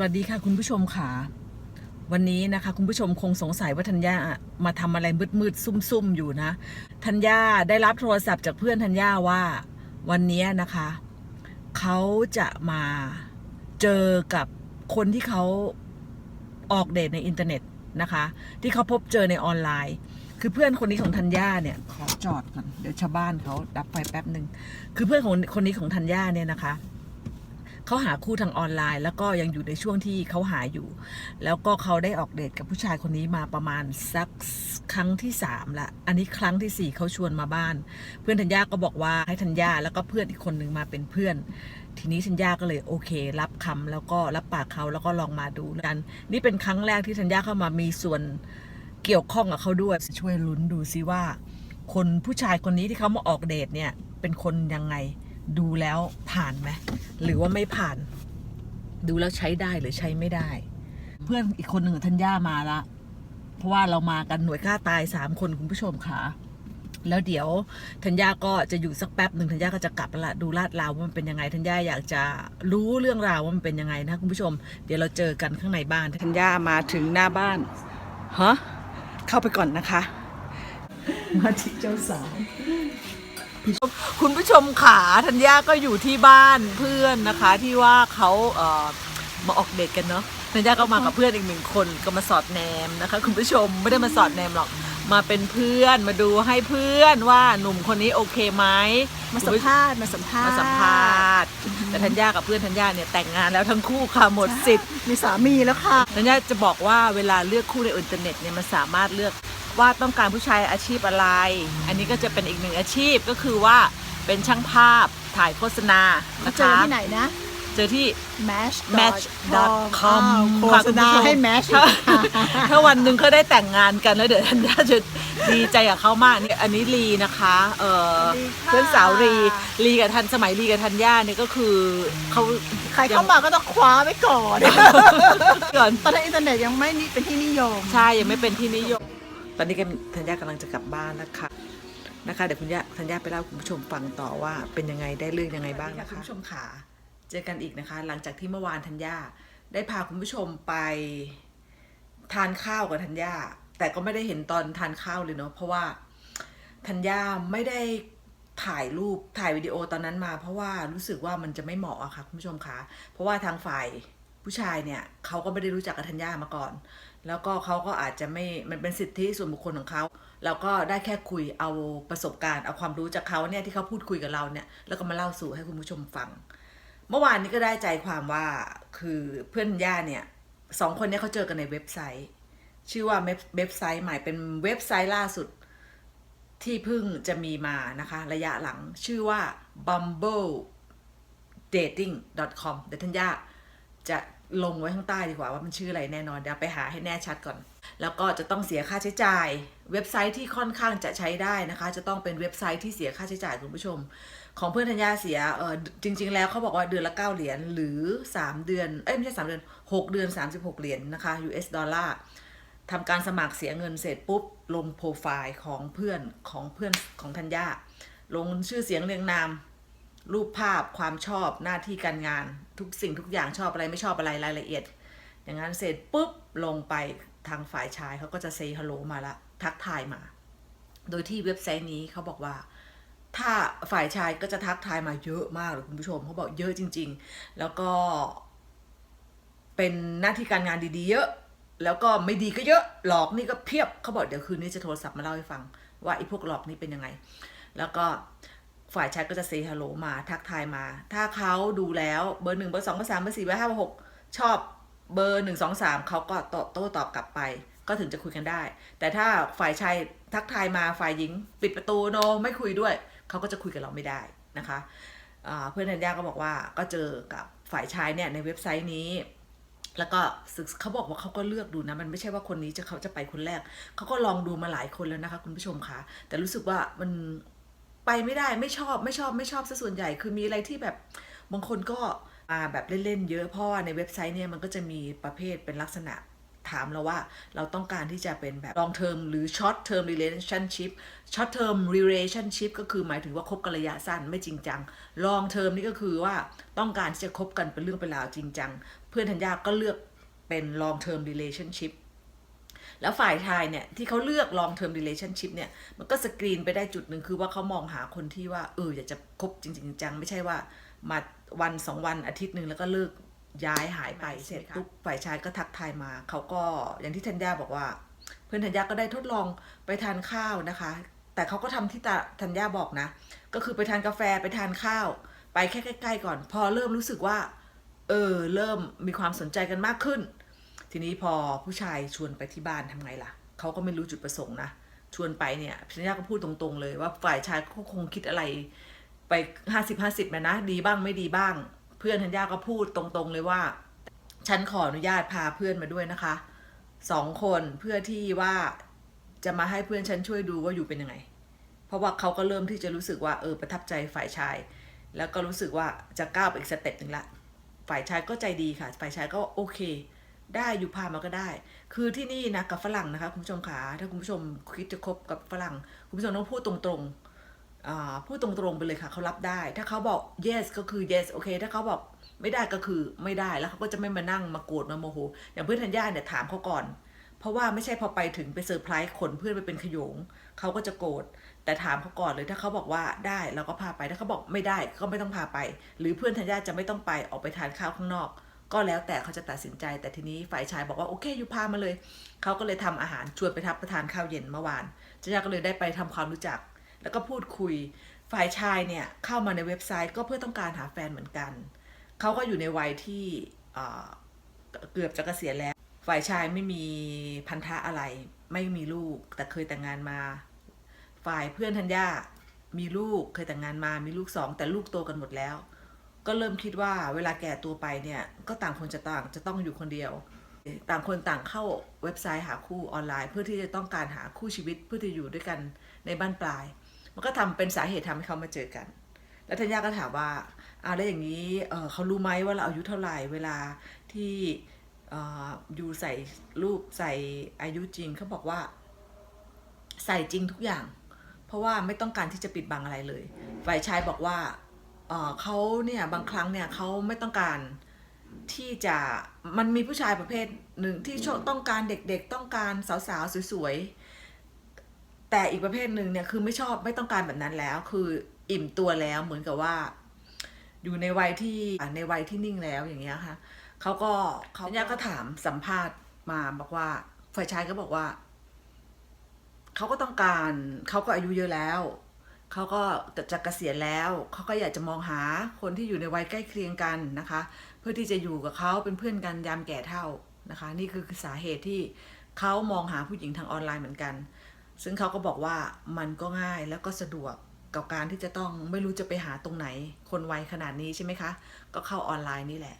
สวัสดีค่ะคุณผู้ชมค่ะ วันนี้นะคะ คุณผู้ชมคงสงสัยว่าธัญญามาทำอะไรมืดๆซุ่มๆอยู่นะธัญญาได้รับโทรศัพท์จากเพื่อนธัญญาว่าวันนี้นะคะเขาจะมาเจอกับคนที่เขาออกเดทในอินเทอร์เน็ตนะคะ ที่เขาพบเจอในออนไลน์ คือเพื่อนคนนี้ของธัญญาเนี่ยขอจอดก่อนเดี๋ยวชาวบ้านเขาดับไฟแป๊บหนึ่งคือเพื่อนของคนนี้ของธัญญาเนี่ยนะคะเขาหาคู่ทางออนไลน์ แล้วก็ยังอยู่ในช่วงที่เขาหาอยู่ แล้วก็เขาได้ออกเดทกับผู้ชายคนนี้มาประมาณสักครั้งที่สามละอันนี้ครั้งที่สี่เขาชวนมาบ้าน เพื่อนธัญญาก็บอกว่าให้ธัญญาแล้วก็เพื่อนอีกคนหนึ่งมาเป็นเพื่อน ทีนี้ธัญญาก็เลยโอเค รับคำแล้วก็รับปากเขาแล้วก็ลองมาดูกัน นี่เป็นครั้งแรกที่ธัญญาเข้ามามีส่วนเกี่ยวข้องกับเขาด้วยช่วยลุ้นดูซิว่า คนผู้ชายคนนี้ที่เขามาออกเดทเนี่ยเป็นคนยังไง ดูแล้วผ่านไหมหรือว่าไม่ผ่าน ดูแล้วใช้ได้หรือใช้ไม่ได้ เพื่อนอีกคนหนึ่งธัญญามาละ เพราะว่าเรามากันหน่วยฆ่าตายสามคนคุณผู้ชมค่ะแล้วเดี๋ยวธัญญาก็จะอยู่สักแป๊บหนึ่งธัญญาก็จะกลับแล้วละดูลาดราวว่ามันเป็นยังไงธัญญาอยากจะรู้เรื่องราวว่ามันเป็นยังไงนะคุณผู้ชม เดี๋ยวเราเจอกันข้างในบ้านธัญญามาถึงหน้าบ้านฮะเข้าไปก่อนนะคะ มาที่เจ้าสาว คุณผู้ชมขาธัญญาก็อยู่ที่บ้านเพื่อนนะคะที่ว่าเขาเอ่อมาออกเดทกันเนาะธัญญาก็มากับเพื่อนอีกหนึ่งคนก็มาสอดแนมนะคะ คุณผู้ชมไม่ได้มาสอดแนมหรอกมาเป็นเพื่อนมาดูให้เพื่อนว่าหนุ่มคนนี้โอเคไหมมาสัมภาษณ์มาสัมภาษณ์มาสัมภาษณ์แต่ธัญญากับเพื่อนธัญญาเนี่ยแต่งงานแล้วทั้งคู่ค่ะหมดสิทธิ์มีสามีแล้วค่ะธัญญาจะบอกว่าเวลาเลือกคู่ในอินเทอร์เน็ตเนี่ยมันสามารถเลือก ว่าต้องการผู้ชายอาชีพอะไร อันนี้ก็จะเป็นอีกหนึ่งอาชีพก็คือว่าเป็นช่างภาพถ่ายโฆษณาเขานะเจอคะที่ไหนนะ เจอที่ match match.com โฆษณาให้ match ถ้าถ้าวันหนึ่งเขาได้แต่งงานกันแล้วเดี๋ยวธัญญาจะดีใจกับเขามากนี่อันนี้ลีนะคะเออลีค่ะ เพื่อนสาวลีลีกับทันสมัยลีกับธัญญาเนี่ยก็คือเขาใครเข้ามาก็ต้องคว้าไว้ก่อน ก่อนตอนนั้นอินเทอร์เน็ตยังไม่นี่เป็นที่นิยม ใช่ยังไม่เป็นที่นิยม ตอนนี้กันธัญญากำลังจะกลับบ้านนะคะนะคะเดี๋ยวคุณย่าธัญญาไปเล่าคุณผู้ชมฟังต่อว่าเป็นยังไงได้เรื่องยังไงบ้างนะคะคุณผู้ชมขาเจอกันอีกนะคะ หลังจากที่เมื่อวานธัญญาได้พาคุณผู้ชมไปทานข้าวกับธัญญาแต่ก็ไม่ได้เห็นตอนทานข้าวเลยเนาะเพราะว่าธัญญาไม่ได้ถ่ายรูปถ่ายวิดีโอตอนนั้นมา เพราะว่ารู้สึกว่ามันจะไม่เหมาะอะค่ะคุณผู้ชมคะเพราะว่าทางฝ่าย ผู้ชายเนี่ยเขาก็ไม่ได้รู้จักกับธัญญามาก่อน แล้วก็เขาก็อาจจะไม่มันเป็นสิทธิส่วนบุคคลของเขาเราก็ได้แค่คุยเอาประสบการณ์เอาความรู้จากเขาเนี่ยที่เขาพูดคุยกับเราเนี่ยแล้วก็มาเล่าสู่ให้คุณผู้ชมฟัง เมื่อวานนี้ก็ได้ใจความว่าคือเพื่อนย่าเนี่ยสองคนเนี้เขาเจอกันในเว็บไซต์ ชื่อว่าเว็บเว็บไซต์ใหม่เป็นเว็บไซต์ล่าสุดที่เพิ่งจะมีมานะคะ ระยะหลังชื่อว่า bumble dating com เดี๋ยวท่านย่า จะลงไว้ข้างใต้ดีกว่าว่ามันชื่ออะไรแน่นอนเดี๋ยวไปหาให้แน่ชัดก่อน แล้วก็จะต้องเสียค่าใช้จ่าย เว็บไซต์ที่ค่อนข้างจะใช้ได้นะคะ จะต้องเป็นเว็บไซต์ที่เสียค่าใช้จ่ายคุณผู้ชม ของเพื่อนธัญญาเสียเออจริง ๆ แล้วเขาบอกว่าเดือนละ 9 เหรียญหรือ 3 เดือนเอ้ยไม่ใช่ 3 เดือน 6 เดือน 36 เหรียญนะคะ US ดอลลาร์ทำการสมัครเสียเงินเสร็จปุ๊บลงโปรไฟล์ของเพื่อนของเพื่อนของธัญญาลงชื่อเสียงเรียงนาม รูปภาพความชอบหน้าที่การงาน ทุกสิ่งทุกอย่างชอบอะไรไม่ชอบอะไรรายละเอียด อย่างนั้นเสร็จปุ๊บลงไปทางฝ่ายชายเขาก็จะเซฮัลโหลมาละทักทายมา โดยที่เว็บไซต์นี้เขาบอกว่า ถ้าฝ่ายชายก็จะทักทายมาเยอะมากเลยคุณผู้ชมเขาบอกเยอะจริง ๆ แล้วก็ เป็นหน้าที่การงานดีๆเยอะ แล้วก็ไม่ดีก็เยอะหลอกนี่ก็เพียบเขาบอกเดี๋ยวคืนนี้จะโทรศัพท์มาเล่าให้ฟัง ว่าไอ้พวกหลอกนี่เป็นยังไง แล้วก็ ฝ่ายชายก็จะเซฮัลโหลมาทักทายมา ถ้าเขาดูแล้วเบอร์หนึ่งเบอร์สองเบอร์สามเบอร์สี่เบอร์ห้าเบอร์หกชอบเบอร์หนึ่งสองสามเขาก็ตอบโต้ตอบกลับไป ก็ถึงจะคุยกันได้ แต่ถ้าฝ่ายชายทักทายมาฝ่ายหญิง ปิดประตูโนไม่คุยด้วย เขาก็จะคุยกับเราไม่ได้นะคะเพื่อนธัญญาก็บอกว่าก็เจอกับฝ่ายชายเนี่ยในเว็บไซต์นี้ แล้วก็ศึกเขาบอกว่าเขาก็เลือกดูนะ มันไม่ใช่ว่าคนนี้จะเขาจะไปคนแรก เขาก็ลองดูมาหลายคนแล้วนะคะ คุณผู้ชมคะแต่รู้สึกว่ามัน ไปไม่ได้ไม่ชอบไม่ชอบไม่ชอบซะส่วนใหญ่คือมีอะไรที่แบบบางคนก็มาแบบเล่นๆเยอะเพราะว่าในเว็บไซต์เนี่ยมันก็จะมีประเภทเป็นลักษณะถามเราว่าเราต้องการที่จะเป็นแบบ long term หรือ short term relationship short term relationship ก็คือหมายถึงว่าคบกันระยะสั้นไม่จริงจัง long term นี่ก็คือว่าต้องการที่จะคบกันเป็นเรื่องเป็นราวจริงจัง เพื่อนธัญญาก็เลือกเป็น long term relationship แล้วฝ่ายชายเนี่ยที่เขาเลือก long term relationship เนี่ยมันก็สกรีนไปได้จุดหนึ่งคือว่าเขามองหาคนที่ว่าเอออยากจะคบจริงๆจังไม่ใช่ว่ามาวันสองวันอาทิตย์หนึ่งแล้วก็เลิกย้ายหายไปเสร็จปุ๊บฝ่ายชายก็ทักทายมา เขาก็อย่างที่ธัญญาบอกว่า เพื่อนธัญญาก็ได้ทดลองไปทานข้าวนะคะ แต่เขาก็ทำที่ตาธัญญาบอกนะ ก็คือไปทานกาแฟไปทานข้าว ไปแค่ใกล้ๆก่อน พอเริ่มรู้สึกว่า เออ เริ่มมีความสนใจกันมากขึ้น ทีนี้พอผู้ชายชวนไปที่บ้านทำไงล่ะเขาก็ไม่รู้จุดประสงค์นะชวนไปเนี่ยธัญญาก็พูดตรงๆเลยว่าฝ่ายชายเขาคงคิดอะไรไปห้าสิบห้าสิบนะนะ ดีบ้างไม่ดีบ้าง เพื่อนธัญญาก็พูดตรงๆเลยว่า ฉันขออนุญาตพาเพื่อนมาด้วยนะคะสองคนเพื่อที่ว่าจะมาให้เพื่อนฉันช่วยดูว่าอยู่เป็นยังไง เพราะว่าเขาก็เริ่มที่จะรู้สึกว่าเออประทับใจฝ่ายชาย แล้วก็รู้สึกว่าจะก้าวไปอีกสเต็ปหนึ่งละ ฝ่ายชายก็ใจดีค่ะ ฝ่ายชายก็โอเค ได้อยู่พามาก็ได้ คือที่นี่นะกับฝรั่งนะคะคุณผู้ชมขาถ้าคุณผู้ชมคิดจะคบกับฝรั่ง คุณผู้ชมต้องพูดตรงๆพูดตรงๆไปเลยค่ะเขารับได้ ถ้าเขาบอก yes ก็คือ yes โอเค ถ้าเขาบอกไม่ได้ก็คือไม่ได้แล้วเขาก็จะไม่มานั่งมาโกรธมาโมโหอย่างเพื่อนธัญญาเนี่ยถามเขาก่อน เพราะว่าไม่ใช่พอไปถึงไปเซอร์ไพรส์ขนเพื่อนไปเป็นขยงเขาก็จะโกรธแต่ถามเขาก่อนเลยถ้าเขาบอกว่าได้เราก็พาไปถ้าเขาบอกไม่ได้ก็ไม่ต้องพาไป หรือเพื่อนธัญญาจะไม่ต้องไปออกไปทานข้าวข้างนอก ก็แล้วแต่เขาจะตัดสินใจ แต่ทีนี้ฝ่ายชายบอกว่าโอเคอยู่พามาเลย เขาก็เลยทำอาหารชวนไปทับประทานข้าวเย็นเมื่อวานธัญญาก็เลยได้ไปทำความรู้จัก แล้วก็พูดคุย ฝ่ายชายเนี่ยเข้ามาในเว็บไซต์ก็เพื่อต้องการหาแฟนเหมือนกัน เขาก็อยู่ในวัยที่เอ่อเกือบจะเกษียณแล้ว ฝ่ายชายไม่มีพันธะอะไร ไม่มีลูกแต่เคยแต่งงานมา ฝ่ายเพื่อนธัญญามีลูกเคยแต่งงานมามีลูกสองแต่ลูกโตกันหมดแล้ว ก็เริ่มคิดว่าเวลาแก่ตัวไปเนี่ยก็ต่างคนจะต่างจะต้องอยู่คนเดียว ต่างคนต่างเข้าเว็บไซต์หาคู่ออนไลน์ เพื่อที่จะต้องการหาคู่ชีวิตเพื่อที่จะอยู่ด้วยกันในบ้านปลาย มันก็ทำเป็นสาเหตุทำให้เขามาเจอกัน แล้วธัญญาก็ถามว่าอาแล้วอย่างนี้เเขารู้ไหมว่าเราอายุเท่าไหร่เวลาที่อยู่ใส่รูปใส่อายุจริงเขาบอกว่า ใส่จริงทุกอย่าง เพราะว่าไม่ต้องการที่จะปิดบังอะไรเลยฝ่ายชายบอกว่า เอ่อเขาเนี่ยบางครั้งเนี่ยเขาไม่ต้องการที่จะมันมีผู้ชายประเภทหนึ่งที่ชอบต้องการเด็กๆ ต้องการสาวๆสวยๆแต่อีกประเภทหนึ่งเนี่ยคือไม่ชอบไม่ต้องการแบบนั้นแล้ว คืออิ่มตัวแล้วเหมือนกับว่า อยู่ในวัยที่อะในวัยที่นิ่งแล้วอย่างเงี้ยค่ะเขาก็เขาเนี่ยก็ถามสัมภาษณ์มาบอกว่าฝ่ายชายก็บอกว่าเขาก็ต้องการเขาก็อายุเยอะแล้ว เขาก็จะจะเกษียณแล้วเขาก็อยากจะมองหาคนที่อยู่ในวัยใกล้เคียงกันนะคะ เพื่อที่จะอยู่กับเขาเป็นเพื่อนกันยามแก่เท่านะคะ นี่คือสาเหตุที่เขามองหาผู้หญิงทางออนไลน์เหมือนกัน ซึ่งเขาก็บอกว่ามันก็ง่ายแล้วก็สะดวกกับการที่จะต้องไม่รู้จะไปหาตรงไหน คนวัยขนาดนี้ใช่ไหมคะ ก็เข้าออนไลน์นี่แหละ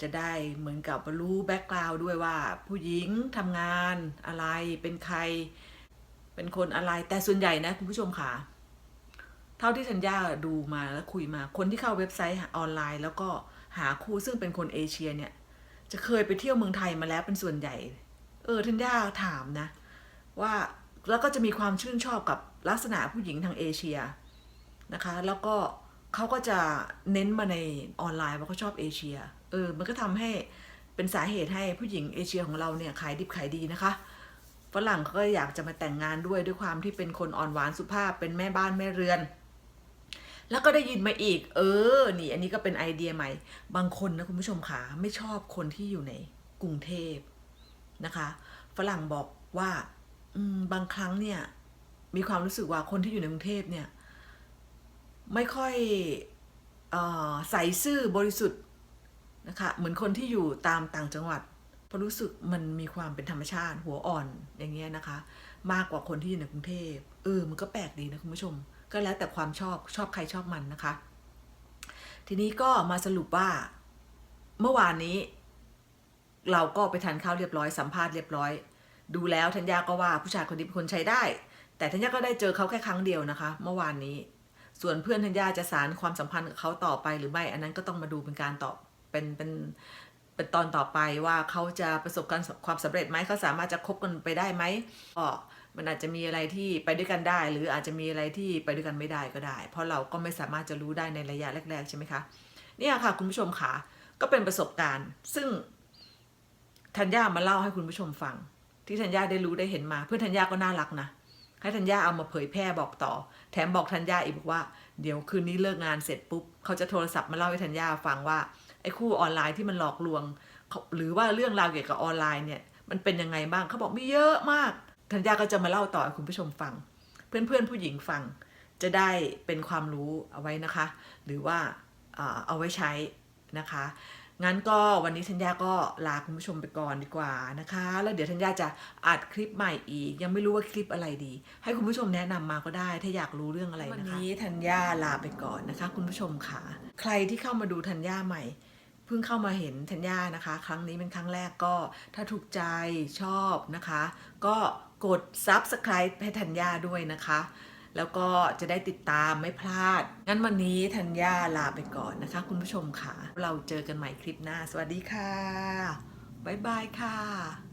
จะได้เหมือนกับรู้แบ็กกราวด์ด้วยว่า ผู้หญิงทำงานอะไรเป็นใคร เป็นคนอะไรแต่ส่วนใหญ่นะคุณผู้ชมค่ะ เท่าที่ธัญญาดูมาแล้วคุยมา คนที่เข้าเว็บไซต์ออนไลน์ แล้วก็หาคู่ซึ่งเป็นคนเอเชียเนี่ย จะเคยไปเที่ยวเมืองไทยมาแล้วเป็นส่วนใหญ่ เออธัญญาถามนะ ว่าแล้วก็จะมีความชื่นชอบกับลักษณะผู้หญิงทางเอเชียนะคะ แล้วก็เขาก็จะเน้นมาในออนไลน์ว่าเขาชอบเอเชีย เออ มันก็ทำให้เป็นสาเหตุให้ผู้หญิงเอเชียของเราเนี่ยขายดิบขายดีนะคะ ฝรั่งเขาก็อยากจะมาแต่งงานด้วยด้วยความที่เป็นคนอ่อนหวานสุภาพเป็นแม่บ้านแม่เรือน แล้วก็ได้ยินมาอีก เออ นี่ อันนี้ก็เป็นไอเดียใหม่ บางคนนะคุณผู้ชมขาไม่ชอบคนที่อยู่ในกรุงเทพนะคะ ฝรั่งบอกว่าบางครั้งเนี่ย มีความรู้สึกว่าคนที่อยู่ในกรุงเทพเนี่ย ไม่ค่อยออใส่ซื่อบริสุทธิ์นะคะ เหมือนคนที่อยู่ตามต่างจังหวัดเพราะรู้สึกมันมีความเป็นธรรมชาติหัวอ่อนอย่างเงี้ยนะคะ มากกว่าคนที่อยู่ในกรุงเทพเออมันก็แปลกดีนะคุณผู้ชม ก็แล้วแต่ความชอบชอบใครชอบมันนะคะ ทีนี้ก็มาสรุปว่าเมื่อวานนี้ เราก็ไปทานข้าวเรียบร้อยสัมภาษณ์เรียบร้อย ดูแล้วธัญญาก็ว่าผู้ชายคนนี้เป็นคนใช้ได้ แต่ธัญญาก็ได้เจอเขาแค่ครั้งเดียวนะคะ เมื่อวานนี้ ส่วนเพื่อนธัญญาจะสารความสัมพันธ์กับเขาต่อไปหรือไม่อันนั้นก็ต้องมาดูเป็นการตอบเป็นเป็นเป็นตอนต่อไปว่าเขาจะประสบการความสำเร็จไหมเขาสามารถจะคบกันไปได้ไหมก็ มันอาจจะมีอะไรที่ไปด้วยกันได้ หรืออาจจะมีอะไรที่ไปด้วยกันไม่ได้ก็ได้ เพราะเราก็ไม่สามารถจะรู้ได้ในระยะแรก ๆ ใช่ไหมคะเนี่ยค่ะคุณผู้ชมค่ะก็เป็นประสบการณ์ ซึ่งธัญญามาเล่าให้คุณผู้ชมฟัง ที่ธัญญาได้รู้ได้เห็นมา เพื่อนธัญญาก็น่ารักนะให้ธัญญาเอามาเผยแพร่บอกต่อ แถมบอกธัญญาอีกบอกว่าเดี๋ยวคืนนี้เลิกงานเสร็จปุ๊บเขาจะโทรศัพท์มาเล่าให้ธัญญาฟังว่าไอ้คู่ออนไลน์ที่มันหลอกลวง หรือว่าเรื่องราวเกี่ยวกับออนไลน์เนี่ยมันเป็นยังไงบ้างเขาบอกมีเยอะมาก ธัญญาก็จะมาเล่าต่อให้คุณผู้ชมฟัง เพื่อนๆผู้หญิงฟังจะได้เป็นความรู้เอาไว้นะคะ หรือว่าอ่าเอาไว้ใช้นะคะ งั้นก็วันนี้ธัญญาก็ลาคุณผู้ชมไปก่อนดีกว่านะคะ แล้วเดี๋ยวธัญญาจะอัดคลิปใหม่อีก ยังไม่รู้ว่าคลิปอะไรดี ให้คุณผู้ชมแนะนำมาก็ได้ ถ้าอยากรู้เรื่องอะไรนะคะ วันนี้ธัญญาลาไปก่อนนะคะ คุณผู้ชมค่ะ ใครที่เข้ามาดูธัญญาใหม่เพิ่งเข้ามาเห็นธัญญานะคะ ครั้งนี้เป็นครั้งแรกก็ถ้าถูกใจชอบนะคะ ก็ กด subscribe ให้ธัญญาด้วยนะคะ แล้วก็จะได้ติดตามไม่พลาด งั้นวันนี้ธัญญาลาไปก่อนนะคะ คุณผู้ชมค่ะ เราเจอกันใหม่คลิปหน้า สวัสดีค่ะ บ๊ายบายค่ะ